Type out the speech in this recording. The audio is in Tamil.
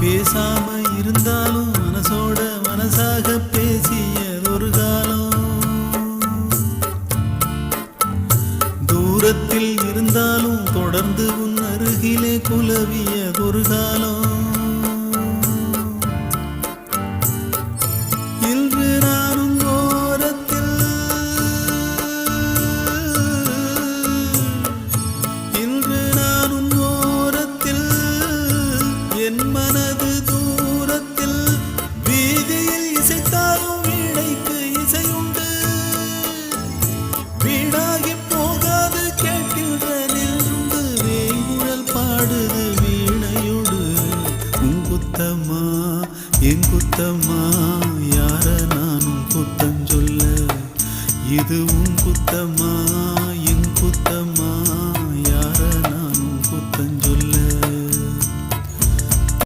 பேசாம இருந்தாலும் மனசோட மனசாக பேசியதொரு காலம். தூரத்தில் இருந்தாலும் தொடர்ந்து உன் அருகிலே குலவியதொரு காலம். குத்தம்மா என் குத்தம்மா யார நானும் குத்தம் சொல்ல? இது உன் குத்தம்மா